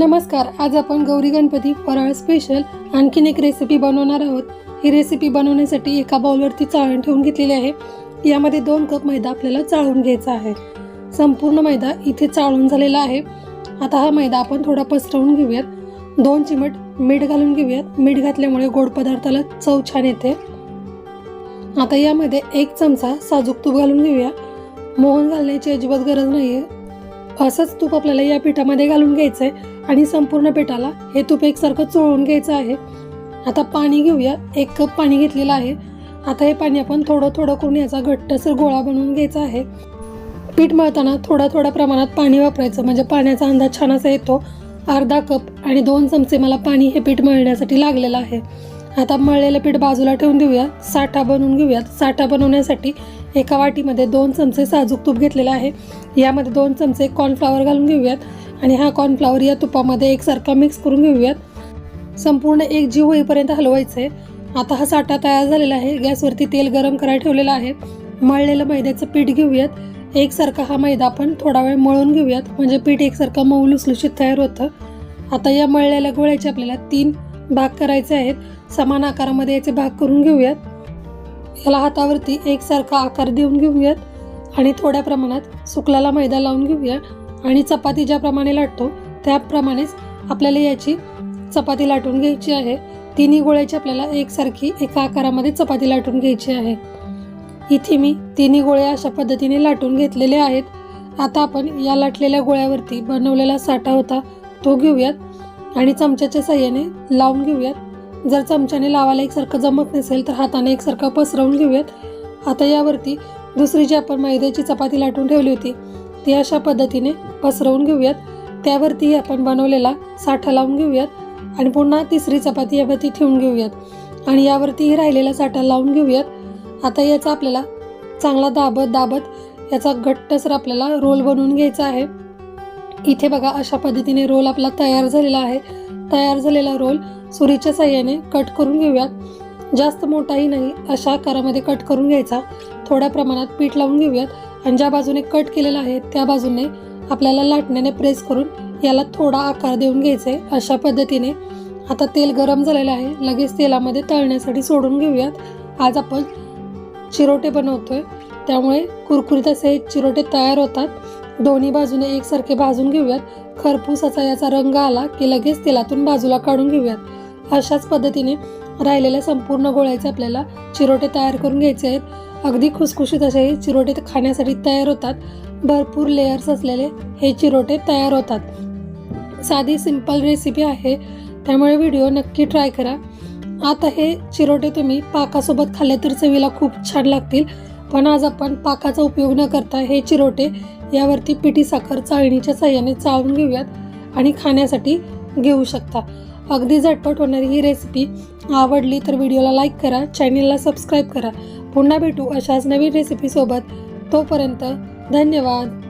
नमस्कार आज आपण गौरी गणपती फराळ स्पेशल आणखीन एक रेसिपी बनवणार आहोत. ही रेसिपी बनवण्यासाठी एका बाउलवरती चाळण ठेवून घेतलेली आहे. यामध्ये दोन कप मैदा आपल्याला चाळून घ्यायचा आहे. संपूर्ण मैदा इथे चाळून झालेला आहे. आता हा मैदा आपण थोडा पसरवून घेऊयात. दोन चिमट मीठ घालून घेऊयात. मीठ घातल्यामुळे गोड पदार्थाला चव छान येते. आता यामध्ये एक चमचा साजूक तूप घालून घेऊया. मोहन घालण्याची अजिबात गरज नाही आहे असंच तूप आपल्याला या पिठामध्ये घालून घ्यायचं आहे आणि संपूर्ण पिठाला हे तूप एकसारखं चोळून घ्यायचं आहे. आता पाणी घेऊया. एक कप पाणी घेतलेलं आहे. आता हे पाणी आपण थोडं थोडं करून याचा घट्टसर गोळा बनवून घ्यायचा आहे. पीठ मळताना थोड्या थोड्या प्रमाणात पाणी वापरायचं. म्हणजे पाण्याचा अंदाज छान असा येतो. अर्धा कप आणि दोन चमचे मला पाणी हे पीठ मळण्यासाठी लागलेलं आहे. आता मळलेलं पीठ बाजूला ठेवून देऊया. साठा बनवून घेऊयात. साठा बनवण्यासाठी एका वाटीमध्ये दोन चमचे साजूक तूप घेतलेलं आहे. यामध्ये दोन चमचे कॉर्नफ्लॉवर घालून घेऊयात. आणि हा कॉर्नफ्लॉवर या तुपामध्ये एकसारखा मिक्स करून घेऊयात. संपूर्ण एक जीव होईपर्यंत हलवायचं आहे आता हा साठा तयार झालेला आहे. गॅसवरती तेल गरम करायला ठेवलेलं आहे. मळलेलं मैद्याचं पीठ घेऊयात. एकसारखा हा मैदा आपण थोडा वेळ मळून घेऊयात. म्हणजे पीठ एकसारखं मऊ लुसलुशीत तयार होतं. आता या मळलेल्या गोळ्याचे आपल्याला तीन भाग करायचे आहेत. समान आकारामध्ये याचे भाग करून घेऊयात. याला हातावरती एकसारखा आकार देऊन घेऊयात आणि थोड्या प्रमाणात सुकलाला मैदा लावून घेऊया. आणि चपाती ज्याप्रमाणे लाटतो त्याप्रमाणेच आपल्याला याची चपाती लाटून घ्यायची आहे. तिन्ही गोळ्याची आपल्याला एकसारखी एका आकारामध्ये चपाती लाटून घ्यायची आहे. इथे मी तिन्ही गोळे अशा पद्धतीने लाटून घेतलेले आहेत. आता आपण या लाटलेल्या गोळ्यावरती बनवलेला साठा होता तो घेऊयात आणि चमच्याच्या साह्याने लावून घेऊयात. जर चमच्याने लावायला एकसारखं जमत नसेल तर हाताने एकसारखं पसरवून घेऊयात. आता यावरती दुसरी जी आपण मैद्याची चपाती लाटून ठेवली होती ती अशा पद्धतीने पसरवून घेऊयात. त्यावरती आपण बनवलेला साठा लावून घेऊयात आणि पुन्हा तिसरी चपाती यावरती ठेवून घेऊयात. आणि यावरतीही राहिलेला साठा लावून घेऊयात. आता याचा आपल्याला चांगला दाबत दाबत याचा घट्टसर आपल्याला रोल बनवून घ्यायचा आहे. इथे बघा अशा पद्धतीने रोल आपला तयार झालेला आहे. तयार झालेला रोल सुरीच्या साह्याने कट करून घेऊयात. जास्त मोठाही नाही अशा आकारामध्ये कट करून घ्यायचा. थोड्या प्रमाणात पीठ लावून घेऊयात आणि ज्या बाजूने कट केलेला आहे त्या बाजूने आपल्याला लाटण्याने प्रेस करून याला थोडा आकार देऊन घ्यायचा आहे. अशा पद्धतीने आता तेल गरम झालेलं आहे. लगेच तेलामध्ये तळण्यासाठी सोडून घेऊयात. आज आपण चिरोटे बनवतोय. त्यामुळे कुरकुरीत असे चिरोटे तयार होतात. दोन्ही बाजूने एकसारखे भाजून घेऊयात. खरपूसाचा असा याचा रंग आला की लगेच तेलातून बाजूला काढून घेऊयात. अशाच पद्धतीने राहिलेल्या संपूर्ण गोळ्याचे आपल्याला चिरोटे तयार करून घ्यायचे आहेत. अगदी खुसखुशीत असे हे चिरोटे खाण्यासाठी तयार होतात. भरपूर लेयर्स असलेले हे चिरोटे तयार होतात. साधी सिंपल रेसिपी आहे. त्यामुळे व्हिडिओ नक्की ट्राय करा. आता हे चिरोटे तुम्ही पाकासोबत खाल्ले तर चवीला खूप छान लागतील. पण आज आपण पाकाचा उपयोग न करता हे चिरोटे यावरती पिठी साखर चाळणीच्या साह्याने चाळून घेऊयात आणि खाण्यासाठी घेऊ शकता. अगदी झटपट होणारी ही रेसिपी आवडली तर व्हिडिओला लाईक करा चॅनेलला सबस्क्राईब करा. पुन्हा भेटू अशाच नवीन रेसिपीसोबत तोपर्यंत धन्यवाद.